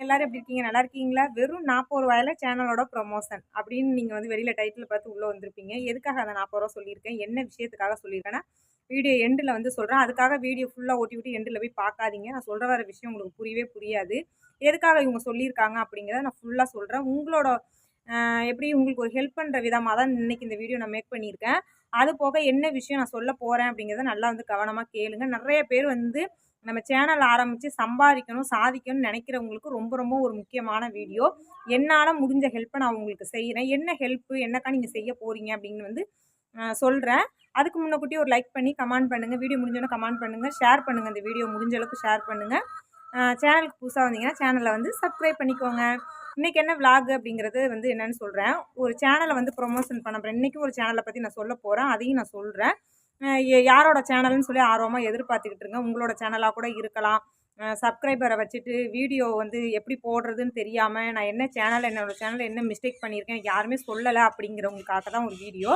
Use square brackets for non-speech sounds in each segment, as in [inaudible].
எல்லாரும் எப்படி இருக்கீங்க? நல்லா இருக்கீங்களா? வெறும் நாற்பது ரூபாயில சேனலோட ப்ரொமோஷன் அப்படின்னு நீங்கள் வந்து வெளியில் டைட்டில் பார்த்து உள்ளே வந்திருப்பீங்க. எதுக்காக அதை நாற்பது ரூபா சொல்லியிருக்கேன்? என்ன விஷயத்துக்காக சொல்லியிருக்கேன்னா வீடியோ எண்டில் வந்து சொல்கிறேன் அதுக்காக வீடியோ ஃபுல்லாக ஓட்டி விட்டு எண்டில் போய் பார்க்காதீங்க. நான் சொல்கிற வர விஷயம் உங்களுக்கு புரியவே புரியாது. எதுக்காக இவங்க சொல்லியிருக்காங்க அப்படிங்கிறத நான் ஃபுல்லாக சொல்கிறேன் உங்களோட எப்படி உங்களுக்கு ஒரு ஹெல்ப் பண்ணுற விதமாக தான் இன்றைக்கி இந்த வீடியோ நான் மேக் பண்ணியிருக்கேன். அது போக என்ன விஷயம் நான் சொல்ல போகிறேன் அப்படிங்கிறத நல்லா வந்து கவனமாக கேளுங்க. நிறைய பேர் வந்து நம்ம சேனல் ஆரம்பித்து சம்பாதிக்கணும் சாதிக்கணும்னு நினைக்கிறவங்களுக்கு ரொம்ப ரொம்ப ஒரு முக்கியமான வீடியோ. என்னால் முடிஞ்ச ஹெல்ப்பை நான் உங்களுக்கு செய்கிறேன் என்ன ஹெல்ப்பு என்னக்கா நீங்கள் செய்ய போகிறீங்க அப்படின்னு வந்து சொல்கிறேன் அதுக்கு முன்னக்கூட்டி ஒரு லைக் பண்ணி கமெண்ட் பண்ணுங்கள் வீடியோ முடிஞ்சோன்னே கமெண்ட் பண்ணுங்கள் ஷேர் பண்ணுங்கள் இந்த வீடியோ முடிஞ்ச அளவுக்கு ஷேர் பண்ணுங்கள் சேனலுக்கு புதுசாக வந்தீங்கன்னா சேனலை வந்து சப்ஸ்கிரைப் பண்ணிக்கோங்க. இன்றைக்கி என்ன விலாக் அப்படிங்கிறது வந்து என்னென்னு சொல்கிறேன் ஒரு சேனலை வந்து ப்ரொமோஷன் பண்ண போகிறேன் இன்றைக்கி ஒரு சேனலை பற்றி நான் சொல்ல போகிறேன் அதையும் நான் சொல்கிறேன் யாரோட சேனல்னு சொல்லி ஆர்வமாக எதிர்பார்த்துக்கிட்டு இருங்க. உங்களோட சேனலாக கூட இருக்கலாம். சப்ஸ்கிரைபரை வச்சுட்டு வீடியோ வந்து எப்படி போடுறதுன்னு தெரியாமல் நான் என்ன சேனல் என்னோடய சேனலில் என்ன மிஸ்டேக் பண்ணியிருக்கேன் யாருமே சொல்லலை அப்படிங்கிறவங்களுக்காக தான் ஒரு வீடியோ.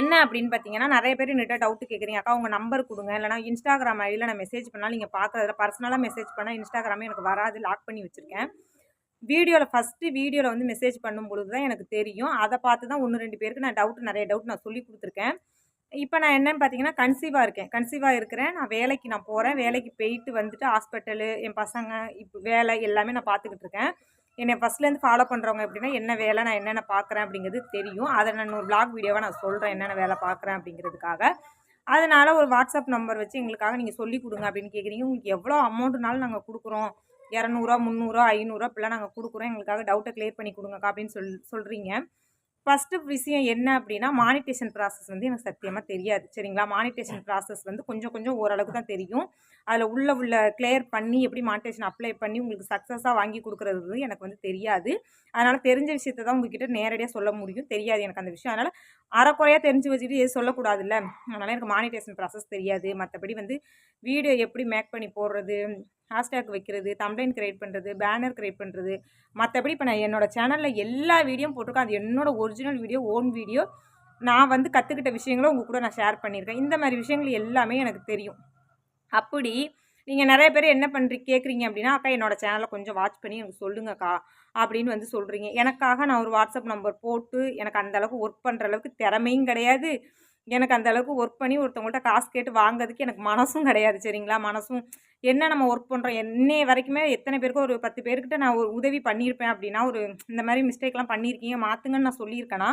என்ன அப்படின்னு பார்த்தீங்கன்னா நிறைய பேர் நிட்ட டவுட்டு கேட்குறீங்க அக்கா உங்கள் நம்பர் கொடுங்க. இல்லைனா இன்ஸ்டாகிராம் ஐடியில் நான் மெசேஜ் பண்ணால் நீங்கள் பார்க்குறதுல பர்சனலாக மெசேஜ் பண்ணால் இன்ஸ்டாகிராமே எனக்கு வராது. லாக் பண்ணி வச்சுருக்கேன். வீடியோவில் ஃபஸ்ட்டு வீடியோவில் வந்து மெசேஜ் பண்ணும் பொழுது தான் எனக்கு தெரியும். அதை பார்த்து தான் ஒன்று ரெண்டு பேருக்கு நான் டவுட் நிறைய டவுட் நான் சொல்லி கொடுத்துருக்கேன். இப்போ நான் என்னென்னு பார்த்தீங்கன்னா கன்சீவாக இருக்கேன். கன்சீவாக இருக்கிறேன். நான் வேலைக்கு நான் போகிறேன் வேலைக்கு போயிட்டு வந்துட்டு ஹாஸ்பிட்டலு என் பசங்க இப்போ வேலை எல்லாமே நான் பார்த்துக்கிட்டு இருக்கேன். என்னை ஃபஸ்ட்லேருந்து ஃபாலோ பண்ணுறவங்க எப்படின்னா என்ன வேலை நான் என்னென்ன பார்க்குறேன் அப்படிங்கிறது தெரியும். அதை நான் ஒரு பிளாக் வீடியோவாக நான் சொல்கிறேன் என்னென்ன வேலை பார்க்குறேன் அப்படிங்கிறதுக்காக. அதனால் ஒரு வாட்ஸ்அப் நம்பர் வச்சு எங்களுக்காக நீங்கள் சொல்லி கொடுங்க அப்படின்னு கேட்குறீங்க உங்களுக்கு எவ்வளோ அமௌண்ட்டுனாலும் நாங்கள் கொடுக்குறோம். இரநூறுவா முந்நூறுவா ஐநூறுரூவா இப்படிலாம் நாங்கள் கொடுக்குறோம். எங்களுக்காக டவுட்டை கிளியர் பண்ணி கொடுங்கக்கா அப்படின்னு சொல் சொல்கிறீங்க ஃபஸ்ட்டு விஷயம் என்ன அப்படின்னா மானிட்டேஷன் ப்ராசஸ் வந்து எனக்கு சத்தியமாக தெரியாது. சரிங்களா? மானிட்டேஷன் ப்ராசஸ் வந்து கொஞ்சம் கொஞ்சம் ஓரளவுக்கு தான் தெரியும். அதில் உள்ள உள்ள கிளியர் பண்ணி எப்படி மானிட்டேஷன் அப்ளை பண்ணி உங்களுக்கு சக்ஸஸாக வாங்கி கொடுக்குறது எனக்கு வந்து தெரியாது. அதனால் தெரிஞ்ச விஷயத்த தான் உங்ககிட்ட நேரடியாக சொல்ல முடியும். தெரியாது எனக்கு அந்த விஷயம். அதனால் அறக்குறையாக தெரிஞ்சு வச்சுட்டு எது சொல்லக்கூடாதுல்ல. அதனால் எனக்கு மானிட்டேஷன் ப்ராசஸ் தெரியாது. மற்றபடி வந்து வீடியோ எப்படி மேக் பண்ணி போடுறது ஹேஷ்டேக் வைக்கிறது தம்ப்ளைன் கிரியேட் பண்ணுறது பேனர் க்ரியேட் பண்ணுறது மற்றபடி இப்போ நான் என்னோடய சேனலில் எல்லா வீடியோவும் போட்டிருக்கேன். அது என்னோடய ஒரிஜினல் வீடியோ ஓன் வீடியோ நான் வந்து கற்றுக்கிட்ட விஷயங்களும் உங்கள் கூட நான் ஷேர் பண்ணியிருக்கேன். இந்த மாதிரி விஷயங்கள் எல்லாமே எனக்கு தெரியும். அப்படி நீங்கள் நிறைய பேர் என்ன பண்ணுறீங்க கேட்குறீங்க அப்படின்னா அக்கா என்னோடய சேனலை கொஞ்சம் வாட்ச் பண்ணி எனக்கு சொல்லுங்கக்கா அப்படின்னு வந்து சொல்கிறீங்க எனக்காக நான் ஒரு வாட்ஸ்அப் நம்பர் போட்டு எனக்கு அந்தளவுக்கு ஒர்க் பண்ணுற அளவுக்கு திறமையும் கிடையாது. எனக்கு அந்தளவுக்கு ஒர்க் பண்ணி ஒருத்தவங்கள்ட்ட காசு கேட்டு வாங்குறதுக்கு எனக்கு மனசும் கிடையாது சரிங்களா? மனசும் என்ன நம்ம ஒர்க் பண்ணுறோம் என்னைய வரைக்குமே எத்தனை பேருக்கு ஒரு பத்து பேர்கிட்ட நான் ஒரு உதவி பண்ணியிருப்பேன் அப்படின்னா ஒரு இந்த மாதிரி மிஸ்டேக்லாம் பண்ணியிருக்கீங்க மாற்றுங்கன்னு நான் சொல்லியிருக்கேன்னா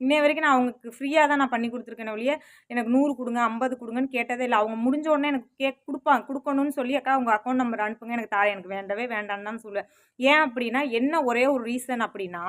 இன்னைய வரைக்கும் நான் அவங்களுக்கு ஃப்ரீயாக தான் நான் பண்ணி கொடுத்துருக்கேன் வழியே எனக்கு நூறு கொடுங்க ஐம்பது கொடுங்கன்னு கேட்டதே இல்லை. அவங்க முடிஞ்ச உடனே எனக்கு கேக் கொடுப்பாங்க கொடுக்கணும்னு சொல்லி அக்கா உங்கள் அக்கௌண்ட் நம்பர் அனுப்புங்க எனக்கு தாரேன் எனக்கு வேண்டவே வேண்டான்னு தான் சொல்லுவேன். ஏன் அப்படின்னா என்ன ஒரே ஒரு ரீசன் அப்படின்னா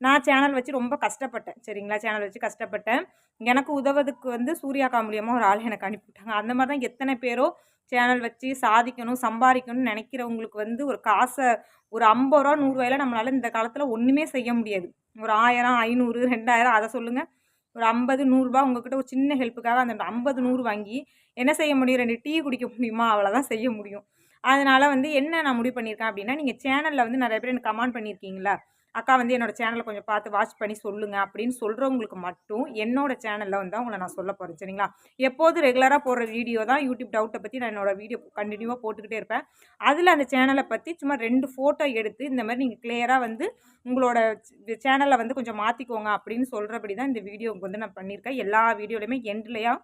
நான் சேனல் வச்சு ரொம்ப கஷ்டப்பட்டேன். சரிங்களா? சேனல் வச்சு கஷ்டப்பட்டேன். எனக்கு உதவதுக்கு வந்து சூர்யாக்கா மூலியமாக ஒரு ஆள் எனக்கு அனுப்பிவிட்டாங்க. அந்த மாதிரி தான் எத்தனை பேரோ சேனல் வச்சு சாதிக்கணும் சம்பாதிக்கணும்னு நினைக்கிறவங்களுக்கு வந்து ஒரு காசை ஒரு ஐம்பது ரூபா நூறுரூவாயில் நம்மளால் இந்த காலத்தில் ஒன்றுமே செய்ய முடியாது. ஒரு ஆயிரம் ஐநூறு ரெண்டாயிரம் அதை சொல்லுங்கள் ஒரு ஐம்பது நூறுரூபா உங்கள்கிட்ட ஒரு சின்ன ஹெல்ப்புக்காக அந்த ஐம்பது நூறு வாங்கி என்ன செய்ய முடியும்? ரெண்டு டீ குடிக்க முடியுமா? அவ்வளோதான் செய்ய முடியும். அதனால் வந்து என்ன நான் முடிவு பண்ணியிருக்கேன் அப்படின்னா நீங்கள் சேனலில் வந்து நிறைய பேர் எனக்கு கமெண்ட் பண்ணியிருக்கீங்களா? அக்கா வந்து என்னோடய சேனலை கொஞ்சம் பார்த்து வாட்ச் பண்ணி சொல்லுங்கள் அப்படின்னு சொல்கிறவங்களுக்கு மட்டும் என்னோடய சேனலில் வந்து அவங்கள நான் சொல்ல போகிறேன் சரிங்களா? எப்போது ரெகுலராக போடுற வீடியோ தான் யூடியூப் டவுட்டை பற்றி நான் என்னோடய வீடியோ கண்டினியூவாக போட்டுக்கிட்டே இருப்பேன். அதில் அந்த சேனலை பற்றி சும்மா ரெண்டு ஃபோட்டோ எடுத்து இந்த மாதிரி நீங்கள் கிளியராக வந்து உங்களோட சேனலை வந்து கொஞ்சம் மாற்றிக்கோங்க அப்படின்னு சொல்கிறபடி தான் இந்த வீடியோவுக்கு வந்து நான் பண்ணியிருக்கேன். எல்லா வீடியோலையுமே எண்ட்லையா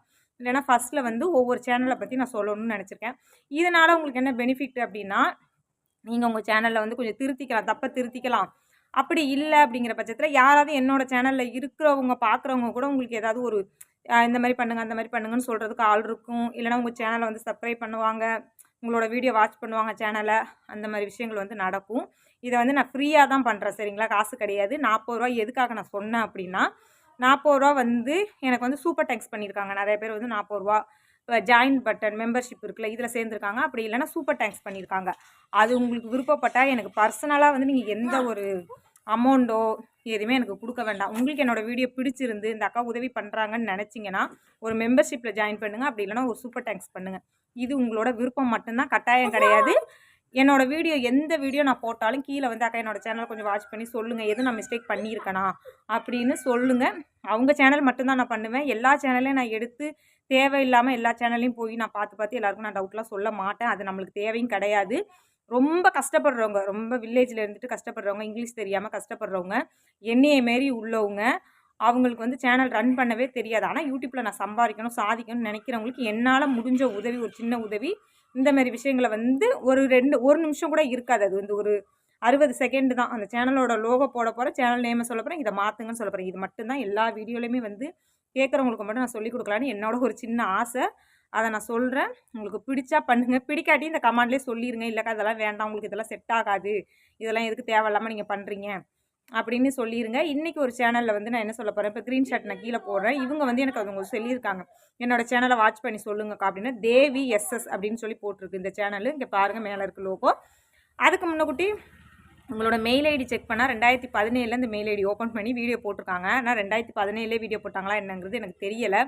இல்லைனா ஃபஸ்ட்டில் வந்து ஒவ்வொரு சேனலை பற்றி நான் சொல்லணும்னு நினச்சிருக்கேன். இதனால் உங்களுக்கு என்ன பெனிஃபிட் அப்படின்னா நீங்கள் உங்கள் சேனலில் வந்து கொஞ்சம் திருத்திக்கலாம் தப்பை திருத்திக்கலாம். அப்படி இல்லை அப்படிங்கிற பட்சத்தில் யாராவது என்னோடய சேனலில் இருக்கிறவங்க பார்க்குறவங்க கூட உங்களுக்கு ஏதாவது ஒரு இந்த மாதிரி பண்ணுங்கள் அந்த மாதிரி பண்ணுங்கன்னு சொல்கிறதுக்கு ஆள் இருக்கும். இல்லைனா உங்கள் சேனலை வந்து சப்ஸ்கிரைப் பண்ணுவாங்க. உங்களோட வீடியோ வாட்ச் பண்ணுவாங்க சேனலை அந்த மாதிரி விஷயங்கள் வந்து நடக்கும். இதை வந்து நான் ஃப்ரீயாக தான் பண்ணுறேன் சரிங்களா? காசு கிடையாது. நாற்பது ரூபா எதுக்காக நான் சொன்னேன் அப்படின்னா நாற்பது ரூபா வந்து எனக்கு வந்து சூப்பர் டேக்ஸ் பண்ணியிருக்காங்க. நிறைய பேர் வந்து நாற்பது ரூபா ஜாயின் பட்டன் மெம்பர்ஷிப் இருக்குல்ல இதில் சேர்ந்துருக்காங்க. அப்படி இல்லைனா சூப்பர் டேங்க்ஸ் பண்ணியிருக்காங்க. அது உங்களுக்கு விருப்பப்பட்டால் எனக்கு பர்சனலாக வந்து நீங்கள் எந்த ஒரு அமௌண்ட்டோ எதுவுமே எனக்கு கொடுக்க வேண்டாம். உங்களுக்கு என்னோடய வீடியோ பிடிச்சிருந்து இந்த அக்கா உதவி பண்ணுறாங்கன்னு நினச்சிங்கன்னா ஒரு மெம்பர்ஷிப்பில் ஜாயின் பண்ணுங்கள் அப்படி இல்லைனா ஒரு சூப்பர் டேங்க்ஸ் பண்ணுங்கள் இது உங்களோட விருப்பம் மட்டும்தான். கட்டாயம் கிடையாது. என்னோடய வீடியோ எந்த வீடியோ நான் போட்டாலும் கீழே வந்து அக்கா என்னோடய சேனல் கொஞ்சம் வாட்ச் பண்ணி சொல்லுங்கள் எது நான் மிஸ்டேக் பண்ணியிருக்கேனா அப்படின்னு சொல்லுங்கள் அவங்க சேனல் மட்டும்தான் நான் பண்ணுவேன். எல்லா சேனலையும் நான் எடுத்து தேவையில்லாமல் எல்லா சேனல்லையும் போய் நான் பார்த்து பார்த்து எல்லாருக்கும் நான் டவுட்லாம் சொல்ல மாட்டேன். அது நம்மளுக்கு தேவையும் கிடையாது. ரொம்ப கஷ்டப்படுறவங்க ரொம்ப வில்லேஜில் இருந்துட்டு கஷ்டப்படுறவங்க இங்கிலீஷ் தெரியாமல் கஷ்டப்படுறவங்க என்னைய மாரி உள்ளவங்க அவங்களுக்கு வந்து சேனல் ரன் பண்ணவே தெரியாது. ஆனால் யூடியூப்பில் நான் சம்பாதிக்கணும் சாதிக்கணும்னு நினைக்கிறவங்களுக்கு என்னால் முடிஞ்ச உதவி ஒரு சின்ன உதவி இந்தமாரி விஷயங்களை வந்து ஒரு ரெண்டு ஒரு நிமிஷம் கூட இருக்காது. அது வந்து ஒரு அறுபது செகண்டு தான். அந்த சேனலோட லோகோ போட போகிற சேனல் நேமை சொல்ல போகிறேன் இதை மாற்றுங்கன்னு சொல்ல போகிறேன் இது மட்டும்தான் எல்லா வீடியோலையுமே வந்து கேட்குறவங்களுக்கு மட்டும் நான் சொல்லிக் கொடுக்கலான்னு என்னோட ஒரு சின்ன ஆசை. அதை நான் சொல்கிறேன் உங்களுக்கு பிடிச்சா பண்ணுங்கள் பிடிக்காட்டி இந்த கமாண்ட்லேயே சொல்லிடுங்க இல்லைக்கா அதெல்லாம் வேண்டாம். உங்களுக்கு இதெல்லாம் செட் ஆகாது. இதெல்லாம் எதுக்கு தேவையில்லாமல் நீங்கள் பண்ணுறீங்க அப்படின்னு சொல்லிடுங்க இன்றைக்கி ஒரு சேனலில் வந்து நான் என்ன சொல்ல போகிறேன் இப்போ க்ரீன் ஷர்ட் நான் கீழே போடுறேன். இவங்க வந்து எனக்கு அவங்க சொல்லியிருக்காங்க. என்னோடய சேனலை வாட்ச் பண்ணி சொல்லுங்கக்கா அப்படின்னா தேவி எஸ்எஸ் அப்படின்னு சொல்லி போட்டிருக்கு இந்த சேனல் இங்கே பாருங்கள் மேலே இருக்க லோகோ அதுக்கு முன்னக்குட்டி உங்களோட மெயில் ஐடி செக் பண்ணால் ரெண்டாயிரத்தி பதினேழில் இந்த மெயில் ஐடி ஓப்பன் பண்ணி வீடியோ போட்டிருக்காங்க. ஆனால் ரெண்டாயிரத்தி பதினேழுலே வீடியோ போட்டாங்களா என்னங்கிறது எனக்கு தெரியலை.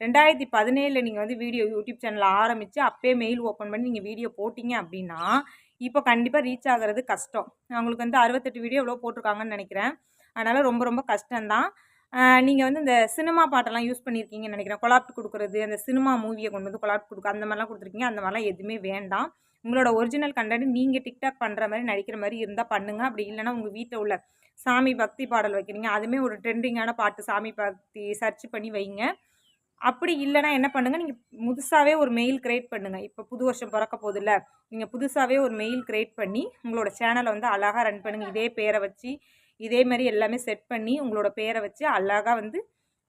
ரெண்டாயிரத்தி பதினேழில் நீங்கள் வந்து வீடியோ யூடியூப் சேனல் ஆரம்பித்து அப்போயே மெயில் ஓப்பன் பண்ணி நீங்கள் வீடியோ போட்டிங்க அப்படின்னா இப்போ கண்டிப்பாக ரீச் ஆகிறது கஷ்டம். அவங்களுக்கு வந்து அறுபத்தெட்டு வீடியோ எவ்வளோ போட்டிருக்காங்கன்னு நினைக்கிறேன். அதனால் ரொம்ப ரொம்ப கஷ்டம்தான். நீங்கள் வந்து இந்த சினிமா பாட்டெல்லாம் யூஸ் பண்ணியிருக்கீங்கன்னு நினைக்கிறேன். கொலாப்ட் கொடுக்குறது அந்த சினிமா மூவியை கொண்டு வந்து கொலாப்ட் கொடுக்க அந்த மாதிரிலாம் கொடுத்துருக்கீங்க. அந்த மாதிரிலாம் எதுவுமே வேண்டாம். உங்களோட ஒரிஜினல் கண்டென்ட் நீங்கள் டிக்டாக் பண்ணுற மாதிரி நடிக்கிற மாதிரி இருந்தால் பண்ணுங்கள் அப்படி இல்லைனா உங்கள் வீட்டில் உள்ள சாமி பக்தி பாடல் வைக்கிறீங்க. அதுவுமே ஒரு ட்ரெண்டிங்கான பாட்டு சாமி பக்தி சர்ச் பண்ணி வைங்க. அப்படி இல்லைனா என்ன பண்ணுங்கள் நீங்கள் புதுசாகவே ஒரு மெயில் க்ரியேட் பண்ணுங்கள் இப்போ புது வருஷம் பிறக்க போதில்ல நீங்கள் புதுசாகவே ஒரு மெயில் க்ரியேட் பண்ணி உங்களோட சேனலை வந்து அழகாக ரன் பண்ணுங்கள் இதே பேரை வச்சு இதே மாதிரி எல்லாமே செட் பண்ணி உங்களோட பேரை வச்சு அழகாக வந்து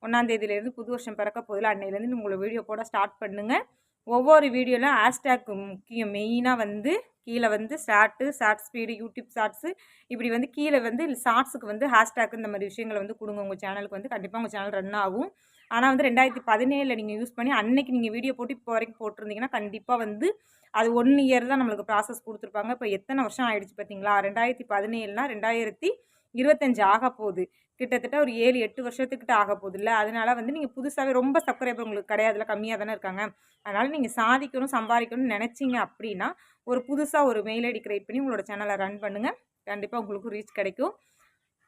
ஒன்றாந்தேதியிலேருந்து புது வருஷம் பிறக்க போதில்ல அன்னையிலேருந்து உங்களோட வீடியோ போட ஸ்டார்ட் பண்ணுங்கள் ஒவ்வொரு வீடியோலையும் ஹேஷ்டேக் முக்கியம். மெயினாக வந்து கீழே வந்து short short speed YouTube shorts இப்படி வந்து கீழே வந்து ஷார்ட்ஸுக்கு வந்து ஹேஷ்டேக் இந்த மாதிரி விஷயங்களை வந்து கொடுங்க. உங்கள் சேனலுக்கு வந்து கண்டிப்பாக உங்கள் சேனல் ரன் ஆகும். ஆனால் வந்து ரெண்டாயிரத்தி பதினேழில் நீங்கள் யூஸ் பண்ணி அன்னைக்கு நீங்கள் வீடியோ போட்டு இப்போ வரைக்கும் போட்டிருந்தீங்கன்னா கண்டிப்பாக வந்து அது ஒன் இயர் தான் நம்மளுக்கு ப்ராசஸ் கொடுத்துருப்பாங்க. இப்போ எத்தனை வருஷம் ஆயிடுச்சு பார்த்தீங்களா? ரெண்டாயிரத்தி பதினேழுனா ரெண்டாயிரத்தி இருபத்தஞ்சு ஆக போகுது. கிட்டத்தட்ட ஒரு ஏழு எட்டு வருஷத்துக்கிட்ட ஆக போகுது இல்லை அதனால் வந்து நீங்கள் புதுசாகவே ரொம்ப சப்ஸ்கிரைபர் உங்களுக்கு கிடையாதுல கம்மியாக தானே இருக்காங்க. அதனால் நீங்கள் சாதிக்கணும் சம்பாதிக்கணும்னு நினச்சிங்க அப்படின்னா ஒரு புதுசாக ஒரு மெயில் ஐடி க்ரியேட் பண்ணி உங்களோட சேனலை ரன் பண்ணுங்கள் கண்டிப்பாக உங்களுக்கு ரீச் கிடைக்கும்.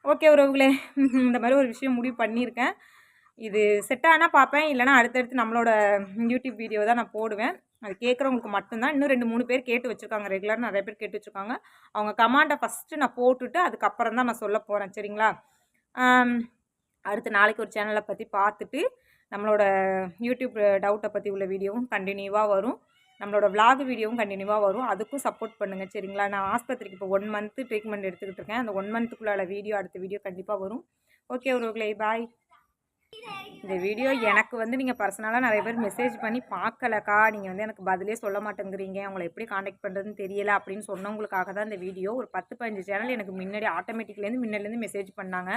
ஓகே உறவுகளே [laughs] இந்த மாதிரி ஒரு விஷயம் முடிவு பண்ணியிருக்கேன். இது செட் ஆனால் பார்ப்பேன். இல்லைனா அடுத்தடுத்து நம்மளோட யூடியூப் வீடியோ தான் நான் போடுவேன். அது கேட்குறவங்களுக்கு மட்டும்தான். இன்னும் ரெண்டு மூணு பேர் கேட்டு வச்சுருக்காங்க. ரெகுலராக நிறைய பேர் கேட்டு வச்சுருக்காங்க. அவங்க கமாண்டை ஃபஸ்ட்டு நான் போட்டுட்டு அதுக்கப்புறம் தான் நான் சொல்ல போகிறேன் சரிங்களா? அடுத்து நாளைக்கு ஒரு சேனலை பற்றி பார்த்துட்டு நம்மளோட யூடியூப் டவுட்டை பற்றி உள்ள வீடியோவும் கண்டினியூவாக வரும். நம்மளோட விலாக் வீடியோவும் கண்டினியூவாக வரும். அதுக்கும் சப்போர்ட் பண்ணுங்கள் சரிங்களா? நான் ஆஸ்பத்திரிக்கு இப்போ ஒன் மந்த்து ட்ரீட்மெண்ட் எடுத்துக்கிட்டு இருக்கேன். அந்த ஒன் மந்த்துக்குள்ள வீடியோ அடுத்த வீடியோ கண்டிப்பாக வரும். ஓகே ஒரு பாய் இந்த வீடியோ எனக்கு வந்து நீங்கள் பர்சனலாக நிறைய பேர் மெசேஜ் பண்ணி பார்க்கலக்கா. நீங்கள் வந்து எனக்கு பதிலே சொல்ல மாட்டேங்கிறீங்க. அவங்களை எப்படி காண்டாக்ட் பண்ணுறதுன்னு தெரியல அப்படின்னு சொன்னவங்களுக்காக தான் இந்த வீடியோ ஒரு பத்து பதினஞ்சு சேனல் எனக்கு முன்னாடி ஆட்டோமேட்டிக்லேருந்து முன்னாடிலேருந்து மெசேஜ் பண்ணாங்க.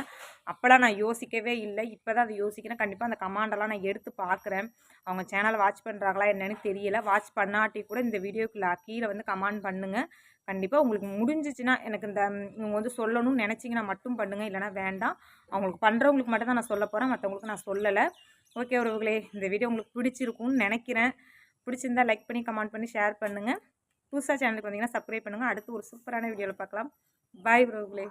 அப்போலாம் நான் யோசிக்கவே இல்லை. இப்போ தான் அதை யோசிக்கிறேன். கண்டிப்பாக அந்த கமாண்டெல்லாம் நான் எடுத்து பார்க்குறேன். அவங்க சேனலை வாட்ச் பண்ணுறாங்களா என்னன்னு தெரியல. வாட்ச் பண்ணாட்டி கூட இந்த வீடியோக்குள்ள கீழே வந்து கமாண்ட் பண்ணுங்கள் கண்டிப்பாக உங்களுக்கு முடிஞ்சிச்சுன்னா எனக்கு இந்த இவங்க வந்து சொல்லணும்னு நினச்சிங்கன்னா மட்டும் பண்ணுங்கள் இல்லைனா வேண்டாம். அவங்களுக்கு பண்ணுறவங்களுக்கு மட்டும் தான் நான் சொல்ல போகிறேன் மற்றவங்களுக்கு நான் சொல்லலை. ஓகே உறவுகளே இந்த வீடியோ உங்களுக்கு பிடிச்சிருக்கும்னு நினைக்கிறேன். பிடிச்சிருந்தா லைக் பண்ணி கமெண்ட் பண்ணி ஷேர் பண்ணுங்கள் புதுசாக சேனலுக்கு வந்தீங்கன்னா சப்ஸ்கிரைப் பண்ணுங்கள் அடுத்து ஒரு சூப்பரான வீடியோவில் பார்க்கலாம். பாய் உறவுகளே.